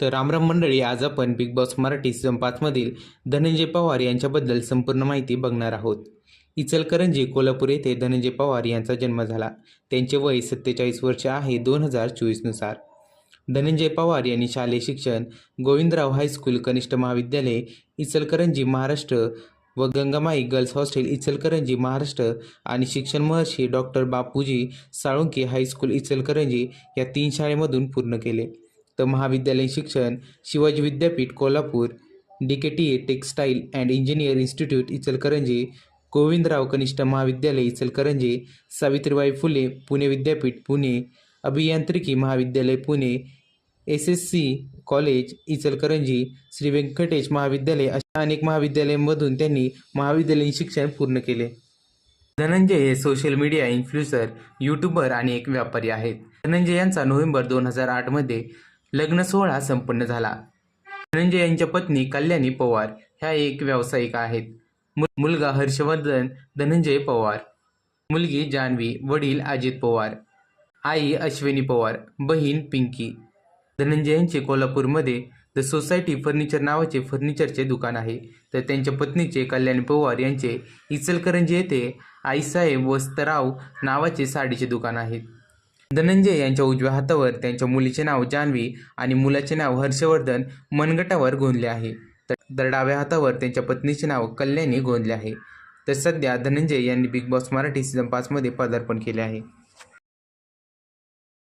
तर रामराम मंडळी आज आपण बिग बॉस मराठी सीझन पाचमधील धनंजय पवार यांच्याबद्दल संपूर्ण माहिती बघणार आहोत. इचलकरंजी कोल्हापूर येथे धनंजय पवार यांचा जन्म झाला. त्यांचे वय सत्तेचाळीस वर्ष आहे दोन हजार चोवीसनुसार धनंजय पवार यांनी शालेय शिक्षण गोविंदराव हायस्कूल कनिष्ठ महाविद्यालय इचलकरंजी महाराष्ट्र व गंगामाई गर्ल्स हॉस्टेल इचलकरंजी महाराष्ट्र आणि शिक्षण महर्षी doctor Bapuji Salunkhe high school Ichalkaranji या तीन शाळेमधून पूर्ण केले. तर महाविद्यालयीन शिक्षण शिवाजी विद्यापीठ Kolhapur D K T A textile and engineer institute Ichalkaranji Govindrao कनिष्ठ महाविद्यालय इचलकरंजी सावित्रीबाई फुले पुणे विद्यापीठ पुणे अभियांत्रिकी महाविद्यालय Pune S S C college Ichalkaranji Shri Venkatesh महाविद्यालय अशा अनेक महाविद्यालयांमधून त्यांनी महाविद्यालयीन शिक्षण पूर्ण केले. धनंजय हे सोशल मीडिया इन्फ्लुएन्सर यूट्यूबर आणि एक व्यापारी आहेत. धनंजय यांचा नोव्हेंबर दोन हजार आठमध्ये लग्न सोहळा संपन्न झाला. धनंजय यांच्या पत्नी कल्याणी पवार ह्या एक व्यावसायिक आहेत. मुलगा हर्षवर्धन धनंजय पवार. मुलगी जान्हवी वडील अजित पवार. आई अश्विनी पवार बहीण पिंकी. धनंजय यांचे कोल्हापूरमध्ये द सोसायटी फर्निचर नावाचे फर्निचरचे दुकान आहे. तर त्यांच्या पत्नीचे कल्याणी पवार यांचे इचलकरंजी येथे आईसाहेब वस्तराव नावाचे साडीचे दुकान आहे. धनंजय यांच्या उजव्या हातावर त्यांच्या मुलीचे नाव जान्हवी आणि मुलाचे नाव हर्षवर्धन मनगटावर गोंदले आहे. तर डाव्या हातावर त्यांच्या पत्नीचे नाव कल्याणी गोंदले आहे. तर सध्या धनंजय यांनी बिग बॉस मराठी सीझन पाचमध्ये पदार्पण केले आहे.